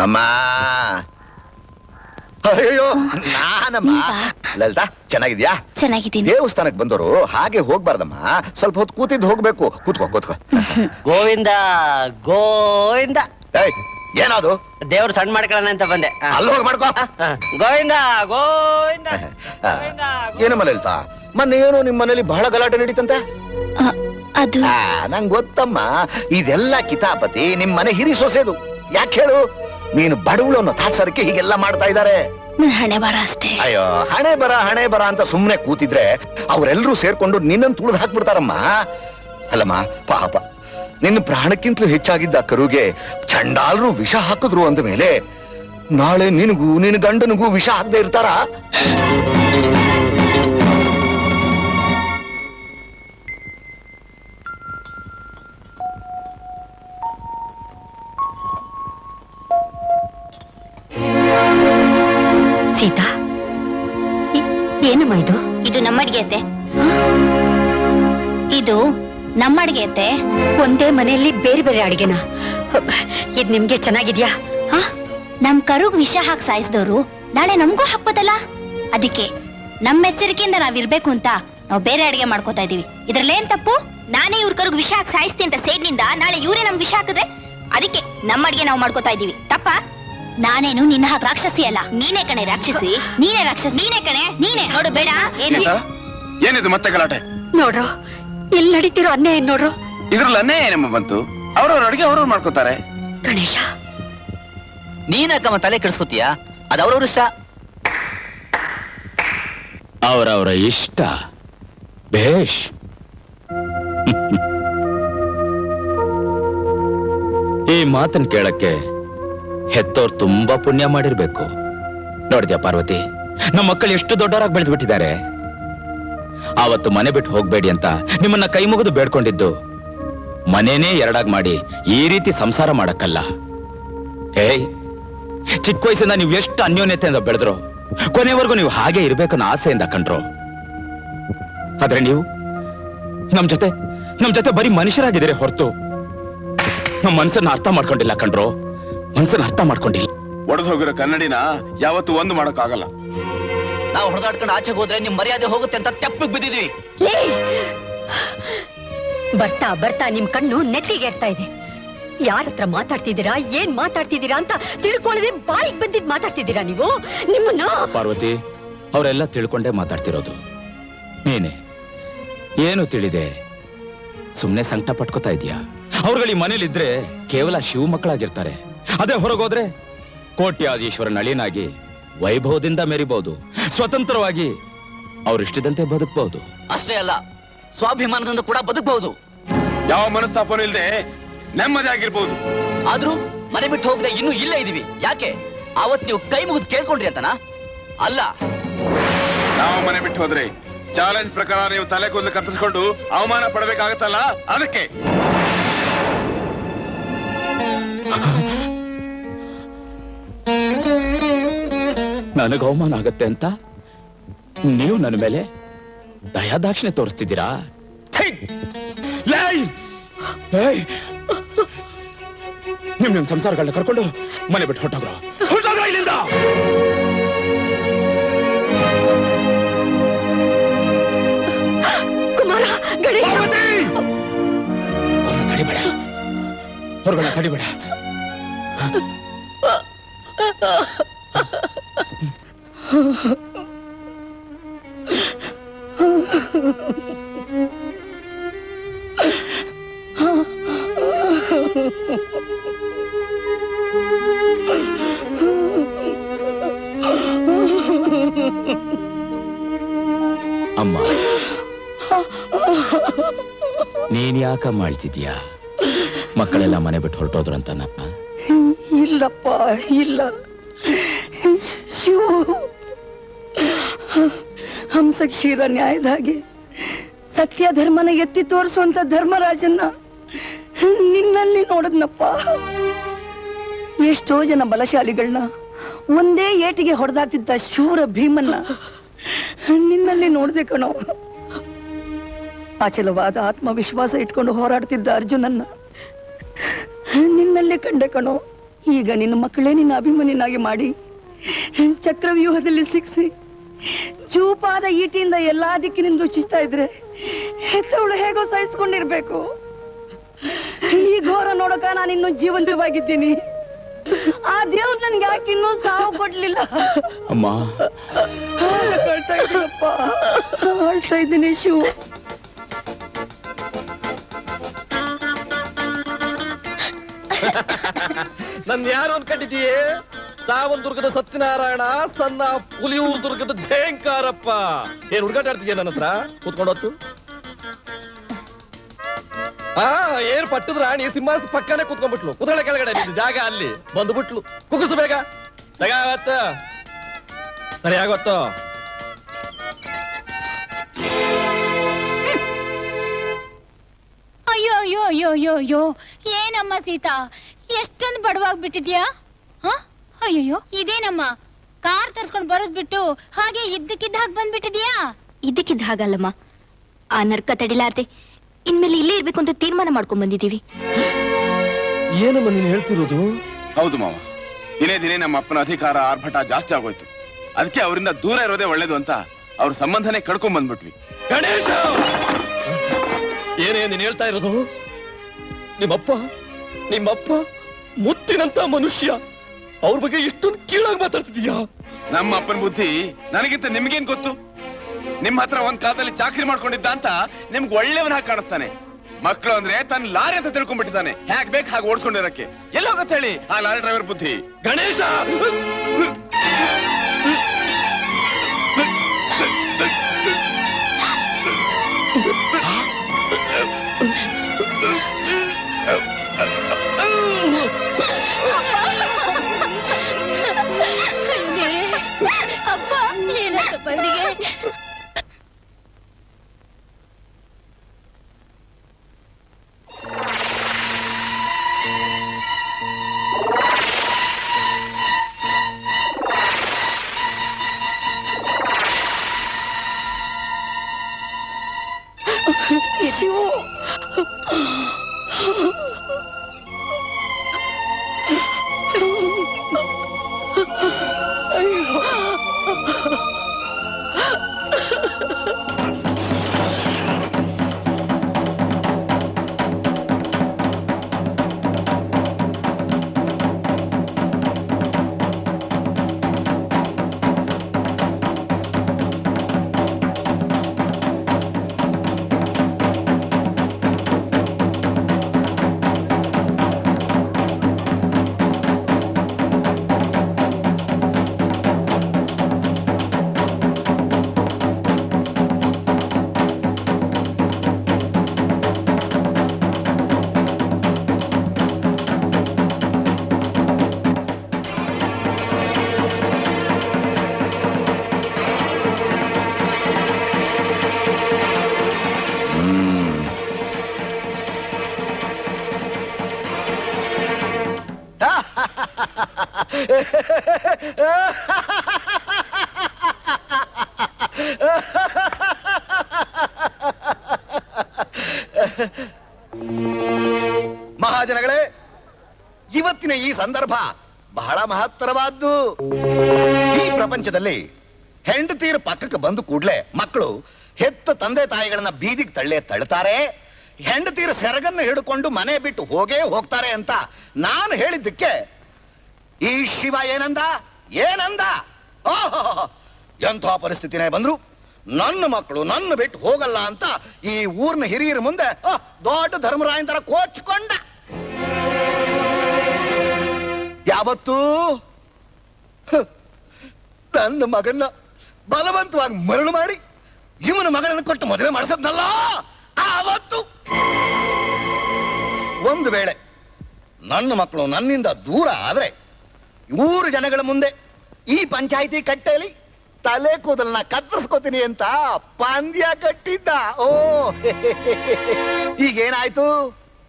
ಅಮ್ಮ. ಅಯ್ಯೋ ನಾನಮ್ಮ? ಲಲಿತಾ ಚೆನ್ನಾಗಿದ್ಯಾ? ಚೆನ್ನಾಗಿದ್ದೀನಿ. ದೇವಸ್ಥಾನಕ್ಕೆ ಬಂದವರು ಹಾಗೆ ಹೋಗ್ಬಾರ್ದಮ್ಮ. ಸ್ವಲ್ಪ ಹೊತ್ತು ಕೂತಿದ್ದು ಹೋಗ್ಬೇಕು. ಕೂತ್ಕೋ ಕೂತ್ಕೋ. ಗೋವಿಂದ ಗೋವಿಂದ. ಏಯ್ ಏನದು? ದೇವ್ರು ಸಣ್ಣ ಮಾಡ್ಕೊಳ್ಳೋಣ ಅಂತ ಬಂದೆ. ಅಲ್ಲೋಗಿ ಅಲ್ಲಿ ಹೋಗಿ ಮಾಡ್ಕೋ ಗೋವಿಂದ ಗೋವಿಂದ ಏನಮ್ಮ ಲಲಿತಾ? ಮೊನ್ನೆ ಏನೋ ನಿಮ್ಮ ಮನೇಲಿ ಬಹಳ ಗಲಾಟೆ ನಡೀತಂತೆ? ಆ, ಅದು? ಆ ಗೊತ್ತಮ್ಮ. ಇದೆಲ್ಲ ಕಿತಾಪತಿ ನಿಮ್ಮ ಮನೆ ಹಿರಿ ಸೊಸೆದು ಯಾಕೆ ಹೇಳು? ನೀನು ಬಡವಳು ಅನ್ನೋ ತಾತ್ಸರಕ್ಕೆ ಹೀಗೆಲ್ಲ ಮಾಡ್ತಾ ಇದ್ದಾರೆ. ನನ್ ಹಣೆ ಬರ ಅಷ್ಟೇ. ಅಯ್ಯೋ ಹಣೆ ಬರ ಹಣೆ ಬರ ಅಂತ ಸುಮ್ನೆ ಕೂತಿದ್ರೆ ಅವರೆಲ್ಲರೂ ಸೇರ್ಕೊಂಡು ನಿನ್ನನ್ನು ತುಳಿದು ಹಾಕ್ಬಿಡ್ತಾರಮ್ಮ. ಅಲ್ಲಮ್ಮ ಪಾಪ. ನಿನ್ನ ಪ್ರಾಣಕ್ಕಿಂತಲೂ ಹೆಚ್ಚಾಗಿದ್ದ ಕರುಗೆ ಚಂಡಾಲರು ವಿಷ ಹಾಕಿದ್ರು ಅಂದ ಮೇಲೆ ನಾಳೆ ನಿನಗೂ ನಿನ್ನ ಗಂಡನಿಗೂ ವಿಷ ಹಾಕದೆ ಇರ್ತಾರ? ನಮ್ಮ ಅಡಿಗೆ ಅತ್ತೆ ಒಂದೇ ಮನೆಯಲ್ಲಿ ಬೇರೆ ಬೇರೆ ಅಡಿಗೆನ? ಇದ್ ನಿಮ್ಗೆ ಚೆನ್ನಾಗಿದ್ಯಾ? ಹ? ನಮ್ ಕರುಗ್ ವಿಷ ಹಾಕ್ ಸಾಯಿಸಿದವ್ರು ನಾಳೆ ನಮಗೂ ಹಾಕ್ಬೋದಲ್ಲ? ಅದಕ್ಕೆ ನಮ್ಮ ಎಚ್ಚರಿಕೆಯಿಂದ ನಾವ್ ಇರ್ಬೇಕು ಅಂತ ನಾವು ಬೇರೆ ಅಡಿಗೆ ಮಾಡ್ಕೋತಾ ಇದೀವಿ. ಇದ್ರಲ್ಲೇನ್ ತಪ್ಪು? ನಾನೇ ಇವ್ರ ಕರುಗ್ ವಿಷ ಹಾಕಿ ಸಾಯಿಸ್ತೀನಿ ಅಂತ ಸೇಡ್ನಿಂದ ನಾಳೆ ಇವ್ರೇ ನಮ್ಗೆ ವಿಷ ಹಾಕಿದ್ರೆ ಅದಕ್ಕೆ ನಮ್ಮ ಅಡಿಗೆ ನಾವು ಮಾಡ್ಕೋತಾ ಇದೀವಿ. ತಪ್ಪ? ನಾನೇನು ನಿನ್ನ ಹಾಗೆ ರಾಕ್ಷಸಿ ಅಲ್ಲ. ನೀನೇ ಕಣೆ ರಾಕ್ಷಸಿ. ನೀನೇ ರಾಕ್ಷಸಿ. ನೀನೇ ಕಣೆ. ನೀನೇ. ನೋಡು ಬೇಡ. ಏನು? ಏನಿದು ಮತ್ತೆ ಗಲಾಟೆ? ನೋಡ್ರು ಇಲ್ಲಿ ನಡೀತಿರೋ ಅನ್ಯಾಯ ನೋಡ್ರು? ಇದ್ರಲ್ಲಿ ಅನ್ಯಾಯ ಏನಮ್ಮ ಬಂತು? ಅವ್ರವ್ರ ಅಡಿಗೆ ಅವ್ರವ್ರು ಮಾಡ್ಕೋತಾರೆ. ಗಣೇಶ. ನೀನಕ್ಕಮ್ಮ ತಲೆ ಕೆಡಿಸ್ಕೋತೀಯ? ಅದು ಅವ್ರವ್ರ ಇಷ್ಟ. ಅವರವರ ಇಷ್ಟ. ಭೇಷ್ ಈ ಮಾತನ್ ಕೇಳಕ್ಕೆ ಹೆತ್ತೋರ್ ತುಂಬಾ ಪುಣ್ಯ ಮಾಡಿರ್ಬೇಕು. ನೋಡಿದ್ಯಾ ಪಾರ್ವತಿ? ನಮ್ಮ ಮಕ್ಕಳು ಎಷ್ಟು ದೊಡ್ಡವರಾಗಿ ಬೆಳೆದು ಬಿಟ್ಟಿದ್ದಾರೆ? ಆವತ್ತು ಮನೆ ಬಿಟ್ಟು ಹೋಗ್ಬೇಡಿ ಅಂತ ನಿಮ್ಮನ್ನ ಕೈ ಮುಗಿದು ಬೇಡ್ಕೊಂಡಿದ್ದು. ಮನೇನೇ ಎರಡಾಗ್ ಮಾಡಿ ಈ ರೀತಿ ಸಂಸಾರ ಮಾಡಕ್ಕಲ್ಲ. ಏಯ್, ಚಿಕ್ಕ ವಯಸ್ಸಿಂದ ನೀವು ಎಷ್ಟು ಅನ್ಯೋನ್ಯತೆಯಿಂದ ಬೆಳೆದ್ರು? ಕೊನೆವರೆಗೂ ನೀವು ಹಾಗೆ ಇರ್ಬೇಕನ್ನೋ ಆಸೆಯಿಂದ ಕಂಡ್ರು. ಆದ್ರೆ ನೀವು, ನಮ್ ಜೊತೆ ನಮ್ ಜೊತೆ ಬರೀ ಮನುಷ್ಯರಾಗಿದ್ದೀರಿ ಹೊರತು. ನಮ್ ಮನ್ಸನ್ನ ಅರ್ಥ ಮಾಡ್ಕೊಂಡಿಲ್ಲ ಕಂಡ್ರು. ಮನ್ಸನ್ನ ಅರ್ಥ ಮಾಡ್ಕೊಂಡಿಲ್ಲ. ಒಡೆದು ಹೋಗಿರೋ ಕನ್ನಡಿನ ಯಾವತ್ತು ಒಂದು ಮಾಡೋಕ್ಕಾಗಲ್ಲ. ನಾವು ಹೊಡೆದಾಡ್ಕೊಂಡು ಆಚೆಗೆ ಹೋದ್ರೆ ನಿಮ್ ಮರ್ಯಾದೆ ಹೋಗುತ್ತೆ ಅಂತ ತೆಪ್ಪಿಗೆ ಬಿದ್ದಿದ್ವಿ ಬರ್ತಾ ಬರ್ತಾ ನಿಮ್ ಕಣ್ಣು ನೆತ್ತಿಗೆ ಇರ್ತಾ ಇದೆ. ಯಾರ ಹತ್ರ ಮಾತಾಡ್ತಿದ್ದೀರಾ ಏನ್ ಮಾತಾಡ್ತಿದ್ದೀರಾ ಅಂತ ತಿಳ್ಕೊಳ್ಳದೆ ಬಾಯಿಗೆ ಬಂದಿದ್ ಮಾತಾಡ್ತಿದ್ದೀರಾ ನೀವು? ನಿಮ್ಮನ್ನ ಪಾರ್ವತಿ ಅವರೆಲ್ಲ ತಿಳ್ಕೊಂಡೇ ಮಾತಾಡ್ತಿರೋದು. ನೀನೆ ಏನು ತಿಳಿದೆ? ಸುಮ್ನೆ ಸಂಕಟ ಪಟ್ಕೋತಾ ಇದೀಯಾ ಅವ್ರುಗಳು ಈ ಮನೇಲಿದ್ರೆ ಕೇವಲ ಶಿವ ಮಕ್ಕಳಾಗಿರ್ತಾರೆ. ಅದೇ ಹೊರಗೋದ್ರೆ ಕೋಟ್ಯಾದೀಶ್ವರನ ಅಳಿಯನಾಗಿ ವೈಭವದಿಂದ ಮೆರಿಬಹುದು ಸ್ವತಂತ್ರವಾಗಿ ಅವರಿಷ್ಟದಂತೆ ಬದುಕಬಹುದು ಅಷ್ಟೇ ಅಲ್ಲ ಸ್ವಾಭಿಮಾನದಿಂದ ಕೂಡ ಬದುಕಬಹುದು ಯಾವ ಮನಸ್ತಾಪನೂ ಇಲ್ಲದೆ ನೆಮ್ಮದಿ ಆಗಿರ್ಬೋದು ಆದ್ರೂ ಮನೆ ಬಿಟ್ಟು ಹೋಗದೆ ಇನ್ನೂ ಇಲ್ಲೇ ಇದೀವಿ. ಯಾಕೆ? ಅವತ್ ನೀವು ಕೈ ಮುಗಿದು ಕೇಳ್ಕೊಂಡ್ರಿ ಅಂತನಾ? ಅಲ್ಲ. ನಾವು ಮನೆ ಬಿಟ್ಟು ಹೋದ್ರೆ ಚಾಲೆಂಜ್ ಪ್ರಕಾರ ನೀವು ತಲೆ ಕೂದಲು ಕತ್ತರಿಸ್ಕೊಂಡು ಅವಮಾನ ಪಡಬೇಕಾಗತ್ತಲ್ಲ? ಅದಕ್ಕೆ. ನನಗೆ ಅವಮಾನ ಆಗತ್ತೆ ಅಂತ? ನೀವು ನನ್ನ ಮೇಲೆ ದಯಾದಾಕ್ಷಿಣೆ ತೋರಿಸ್ತಿದ್ದೀರಾ! ನಿಮ್ ನಿಮ್ ಸಂಸಾರಗಳನ್ನ ಕರ್ಕೊಂಡು ಮನೆ ಬಿಟ್ಟು ಹೊಟ್ಟೋಗ್ರ ಹೊಟ್ಟೋಗ್ರ ಇಲ್ಲಿಂದ! ಕುಮಾರ ಅವ್ರನ್ನ ತಡಿಬೇಡ. ಹೊರಗಡೆ ತಡಿಬೇಡ. ಅಮ್ಮ ನೀನ್ ಯಾಕಮ್ಮ ಮಕ್ಕಳೆಲ್ಲ ಮನೆ ಬಿಟ್ಟು ಹೊರಟೋದ್ರಂತನಪ್ಪ ಇಲ್ಲಪ್ಪ ಇಲ್ಲ. ಹಂಸ ಕ್ಷೀರ ನ್ಯಾಯದ ಹಾಗೆ ಸತ್ಯ ಧರ್ಮನ ಎತ್ತಿ ತೋರಿಸುವಂತ ಧರ್ಮರಾಜನ್ನ ನಿನ್ನಲ್ಲಿ ನೋಡದ್ನಪ್ಪ. ಎಷ್ಟೋ ಜನ ಬಲಶಾಲಿಗಳನ್ನ ಒಂದೇ ಏಟಿಗೆ ಹೊಡೆದಾಕ್ತಿದ್ದ ಶೂರ ಭೀಮನ್ನ ನಿನ್ನಲ್ಲಿ ನೋಡ್ದೆ ಕಣೋ. ಅಚಲವಾದ ಆತ್ಮವಿಶ್ವಾಸ ಇಟ್ಕೊಂಡು ಹೋರಾಡ್ತಿದ್ದ ಅರ್ಜುನನ್ನ ನಿನ್ನಲ್ಲಿ ಕಂಡೆ ಕಣೋ. ಈಗ ನಿನ್ನ ಮಕ್ಕಳೇ ನಿನ್ನ ಅಭಿಮಾನಿನಾಗಿ ಮಾಡಿ ಚಕ್ರವ್ಯೂಹದಲ್ಲಿ ಸಿಕ್ಸಿ ಚೂಪಾದ ಈಟಿಯಿಂದ ಎಲ್ಲಾ ದಿಕ್ಕಿನಿಂದ ಉಚ್ಚಿಸ್ತಾ ಇದ್ರೆ ಹೆತ್ತವಳು ಹೇಗೋ ಸಹಿಸ್ಕೊಂಡಿರ್ಬೇಕು. ಈ ಘೋರ ನೋಡಕ ನಾನು ಇನ್ನೂ ಜೀವಂತವಾಗಿದ್ದೀನಿ. ಆ ದೇವ್ರು ನನ್ಗೆ ಯಾಕೆ ಇನ್ನೂ ಸಾವು ಕೊಡ್ಲಿಲ್ಲ? ಅಮ್ಮ. ಅಳ್ತಾ ಇದ್ದೀನಪ್ಪ ಅಳ್ತಾ ಇದ್ದೀನಿ ಶಿವ. ನನ್ ಯಾರು ಅನ್ಕೊಂಡಿದೀಯೇ ಸಾವನ್ ದುರ್ಗದ ಸತ್ಯನಾರಾಯಣ, ಸಣ್ಣ ಪುಲಿಯೂರ್ ದುರ್ಗದ ಜಯಂಕಾರಪ್ಪ. ಏನ್ ಹುಡುಗಾಟ ಆಡ್ತಿದ್ಯಾ ನನ್ನ ಹತ್ರ? ಕೂತ್ಕೊಂಡು ಹೊತ್ತು. ಆ, ಏನ್ ಪಟ್ಟದ ರಾಣಿ ಸಿಂಹಾಸ ಪಕ್ಕನೆ ಕೂತ್ಕೊಂಡ್ಬಿಟ್ಲು. ಕುದಳೆ ಕೆಳಗಡೆ ಜಾಗ ಅಲ್ಲಿ. ಬಂದ್ಬಿಟ್ಲು. ಕುಗ್ಸು ಬೇಗ. ಬೇಗ ಆಗತ್ತ ಸರಿ, ಆಗತ್ತೋ. ಅಯ್ಯೋ ಅಯ್ಯೋ ಅಯ್ಯೋ ಅಯ್ಯೋ ಅಯ್ಯೋ. ಏನಮ್ಮ ಸೀತಾ? ಎಷ್ಟೊಂದು ಬಡವಾಗ್ಬಿಟ್ಟಿದ್ಯಾ? ಹ? ಅಯ್ಯಯ್ಯೋ. ಇದೇನಮ್ಮ? ಕಾರ್ ತರ್ಸ್ಕೊಂಡ್ ಬರೋದ್ ಬಿಟ್ಟು ಹಾಗೆ ಇದ್ದಕ್ಕಿದ್ದ ಹಾಗೆ ಬಂದ್ಬಿಟ್ಟಿದ್ಯಾ? ಇದಕ್ಕಿದ್ದ ಹಾಗಲ್ಲಮ್ಮ. ಆ ನರ್ಕ ತಡಿಲಾರ್ದೆ ಇನ್ಮೇಲೆ ಇಲ್ಲೇ ಇರ್ಬೇಕು ಅಂತ ತೀರ್ಮಾನ ಮಾಡ್ಕೊಂಡ್ ಬಂದಿದೀವಿ ಏನಮ್ಮ ನೀನ್ ಹೇಳ್ತಿರೋದು? ಹೌದು ಮಾವ. ದಿನೇ ದಿನೇ ನಮ್ಮ ಅಪ್ಪನ ಅಧಿಕಾರ ಆರ್ಭಟ ಜಾಸ್ತಿ ಆಗೋಯ್ತು. ಅದಕ್ಕೆ ಅವರಿಂದ ದೂರ ಇರೋದೇ ಒಳ್ಳೇದು ಅಂತ ಅವ್ರ ಸಂಬಂಧನೇ ಕಡ್ಕೊಂಡ್ ಬಂದ್ಬಿಟ್ವಿ. ಗಣೇಶ! ಏನೇ ನೀನ್ ಹೇಳ್ತಾ ಇರೋದು? ನಿಮ್ಮಪ್ಪ ನಿಮ್ಮಪ್ಪ ಮುತ್ತಿನಂತ ಮನುಷ್ಯ. ಅವ್ರ ಬಗ್ಗೆ ಇಷ್ಟೊಂದು ಕೀಳಾಗಿ ಮಾತಾಡ್ತಿದೀಯಾ? ನಮ್ಮ ಅಪ್ಪನ ಬುದ್ಧಿ ನನಗಿಂತ ನಿಮ್ಗೇನ್ ಗೊತ್ತು? ನಿಮ್ ಹತ್ರ ಒಂದ್ ಕಾಲದಲ್ಲಿ ಚಾಕ್ರಿ ಮಾಡ್ಕೊಂಡಿದ್ದ ಅಂತ ನಿಮ್ಗೆ ಒಳ್ಳೆಯವನ ಹಾಗೆ ಕಾಣಿಸ್ತಾನೆ. ಮಕ್ಕಳು ಅಂದ್ರೆ ತನ್ನ ಲಾರಿ ಅಂತ ತಿಳ್ಕೊಂಡ್ಬಿಟ್ಟಿದ್ದಾನೆ. ಹ್ಯಾಕ್ ಬೇಕು ಹಾಗೆ ಓಡಿಸ್ಕೊಂಡಿರಕ್ಕೆ ಎಲ್ಲ ಹೋಗತ್ತೆ ಹೇಳಿ ಆ ಲಾರಿ ಡ್ರೈವರ್ ಬುದ್ಧಿ. ಗಣೇಶ! ಮಹಾಜನಗಳೇ, ಇವತ್ತಿನ ಈ ಸಂದರ್ಭ ಬಹಳ ಮಹತ್ತರವಾದ್ದು. ಈ ಪ್ರಪಂಚದಲ್ಲಿ ಹೆಂಡತೀರ್ ಪಕ್ಕಕ್ಕೆ ಬಂದು ಕೂಡ್ಲೆ ಮಕ್ಕಳು ಹೆತ್ತ ತಂದೆ ತಾಯಿಗಳನ್ನ ಬೀದಿಗೆ ತಳ್ಳೆ ತಳ್ತಾರೆ. ಹೆಂಡತೀರ ಸೆರಗನ್ನು ಹಿಡ್ಕೊಂಡು ಮನೆ ಬಿಟ್ಟು ಹೋಗೇ ಹೋಗ್ತಾರೆ ಅಂತ ನಾನು ಹೇಳಿದ್ದಕ್ಕೆ ಈ ಶಿವ ಏನಂದ? ಏನಂದ? ಓಹೋ, ಎಂಥ ಪರಿಸ್ಥಿತಿನೇ ಬಂದ್ರು? ನನ್ನ ಮಕ್ಕಳು ನನ್ನ ಬಿಟ್ಟು ಹೋಗಲ್ಲ ಅಂತ ಈ ಊರ್ನ ಹಿರಿಯರ ಮುಂದೆ ದೊಡ್ಡ ಧರ್ಮರಾಯನ ತರ ಕೋಚ್ಕೊಂಡ. ಯಾವತ್ತು? ನನ್ನ ಮಗನ್ನ ಬಲವಂತವಾಗಿ ಮರಳು ಮಾಡಿ ಇವನ ಮಗನನ್ನು ಕೊಟ್ಟು ಮದುವೆ ಮಾಡಿಸದ್ನಲ್ಲ? ಆವತ್ತು? ಒಂದು ವೇಳೆ ನನ್ನ ಮಕ್ಕಳು ನನ್ನಿಂದ ದೂರ ಆದ್ರೆ ಊರು ಜನಗಳ ಮುಂದೆ ಈ ಪಂಚಾಯಿತಿ ಕಟ್ಟೆಯಲ್ಲಿ ತಲೆ ಕೂದಲನ್ನ ಕತ್ತರಿಸ್ಕೋತೀನಿ ಅಂತ ಪಂದ್ಯ ಕಟ್ಟಿದ್ದ. ಓ ಈಗೇನಾಯ್ತು?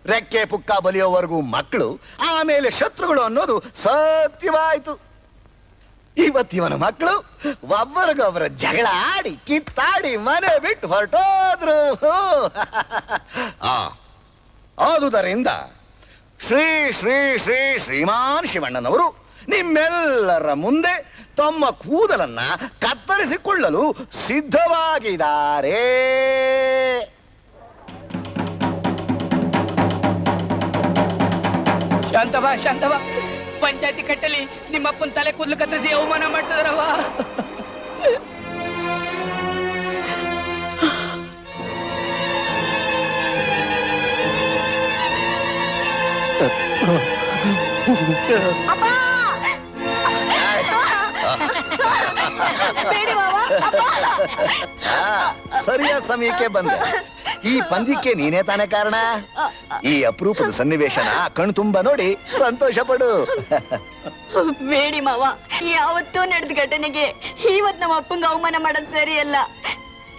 ರೆಕ್ಕೆ ಪುಕ್ಕ ಬಲಿಯೋವರೆಗೂ ಮಕ್ಕಳು, ಆಮೇಲೆ ಶತ್ರುಗಳು ಅನ್ನೋದು ಸತ್ಯವಾಯ್ತು. ಇವತ್ತಿವನ ಮಕ್ಕಳು ಒಬ್ಬರಿಗೊಬ್ಬರ ಜಗಳ ಆಡಿ, ಕಿತ್ತಾಡಿ, ಮನೆ ಬಿಟ್ಟು ಹೊರಟೋದ್ರು. ಆದುದರಿಂದ ಶ್ರೀ ಶ್ರೀ ಶ್ರೀ ಶ್ರೀಮಾನ್ ಶಿವಣ್ಣನವರು ನಿಮ್ಮೆಲ್ಲರ ಮುಂದೆ ತಮ್ಮ ಕೂದಲನ್ನ ಕತ್ತರಿಸಿಕೊಳ್ಳಲು ಸಿದ್ಧವಾಗಿದ್ದಾರೆ. ಶಾಂತವ ಶಾಂತವ ಪಂಚಾಯತಿ ಕಟ್ಟಲಿ ನಿಮ್ಮಪ್ಪನ ತಲೆ ಕೂದಲು ಕತ್ತರಿಸಿ ಅವಮಾನ ಮಾಡ್ತಿದಾರವ ಆ, ಸರಿಯಾದ ಸಮಯಕ್ಕೆ ಬಂದೆ. ಈ ಪಂದ್ಯಕ್ಕೆ ನೀನೇ ತಾನೆ ಕಾರಣ? ಈ ಅಪರೂಪದ ಸನ್ನಿವೇಶನ ಕಣ್ ತುಂಬಾ ನೋಡಿ ಸಂತೋಷ ಪಡು. ಬೇಡಿ ಮಾವ ಯಾವತ್ತೂ ನಡೆದ ಘಟನೆಗೆ ಇವತ್ ನಮ್ಮ ಅಪ್ಪಂಗ ಅವಮಾನ ಮಾಡೋದ್ ಸರಿಯಲ್ಲ.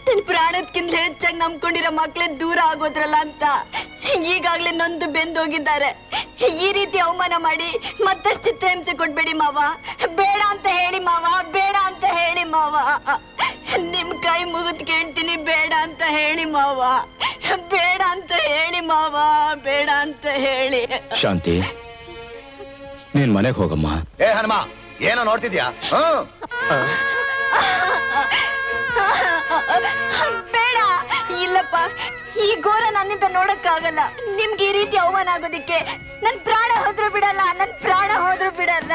ತನ್ನ ಪ್ರಾಣದ್ಕಿಂತ ಹೆಚ್ಚಾಗಿ ನಂಬ್ಕೊಂಡಿರೋ ಮಕ್ಳೇ ದೂರ ಆಗೋದ್ರಲ್ಲ ಅಂತ. ಈಗಾಗ್ಲೇ ನೊಂದು ಬೆಂದೋಗಿದ್ದಾರೆ ಈ ರೀತಿ ಅವಮಾನ ಮಾಡಿ ಮತ್ತಷ್ಟು ಚಿತ್ರಹಿಂಸೆ ಕೊಡ್ಬೇಡಿ ಮಾವ. ಬೇಡ ಅಂತ ಹೇಳಿ ಮಾವ ಬೇಡ ಅಂತ ಹೇಳಿ ಮಾವ. ನಿಮ್ ಕೈ ಮುಗಿದ್ ಕೇಳ್ತೀನಿ ಬೇಡ ಅಂತ ಹೇಳಿ ಮಾವ. ಬೇಡ ಅಂತ ಹೇಳಿ ಮಾವ ಬೇಡ ಅಂತ ಹೇಳಿ. ಶಾಂತಿ ನೀನ್ ಮನೆಗೆ ಹೋಗಮ್ಮ. ಏ ಹನುಮ ಏನೋ ನೋಡ್ತಿದ್ಯಾ? ಹ್ಮ್. ಬೇಡ. ಇಲ್ಲಪ್ಪ ಈ ಘೋರ ನನ್ನಿಂದ ನೋಡಕ್ಕಾಗಲ್ಲ. ನಿಮ್ಗೆ ಈ ರೀತಿ ಅವಮಾನ ಆಗೋದಿಕ್ಕೆ ನನ್ ಪ್ರಾಣ ಹೋದ್ರು ಬಿಡಲ್ಲ ನನ್ ಪ್ರಾಣ ಹೋದ್ರು ಬಿಡಲ್ಲ.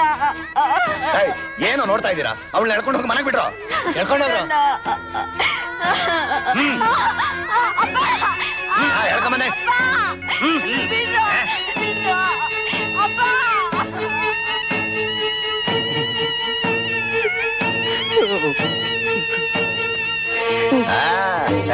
ಏನು ನೋಡ್ತಾ ಇದ್ದೀರಾ? ಅವಳನ್ನ ಎಳ್ಕೊಂಡು ಹೋಗಿ ಮನೆಗೆ ಬಿಟ್ರು. ಎಳ್ಕೊಂಬನೆ ಪಂದ್ಯ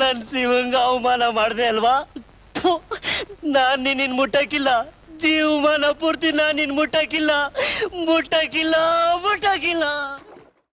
ನನ್ ಶಿವಂಗ ಅವಮಾನ ಮಾಡಿದೆ ಅಲ್ವಾ? ನಾನ್ ನಿನ್ನ ಮುಟ್ಟಕ್ಕಿಲ್ಲ ಜೀವಮಾನ ಪೂರ್ತಿ ನಾನ್ ನಿನ್ ಮುಟ್ಟಕ್ಕಿಲ್ಲ ಮುಟ್ಟಕ್ಕಿಲ್ಲ ಮುಟ್ಟಕ್ಕಿಲ್ಲ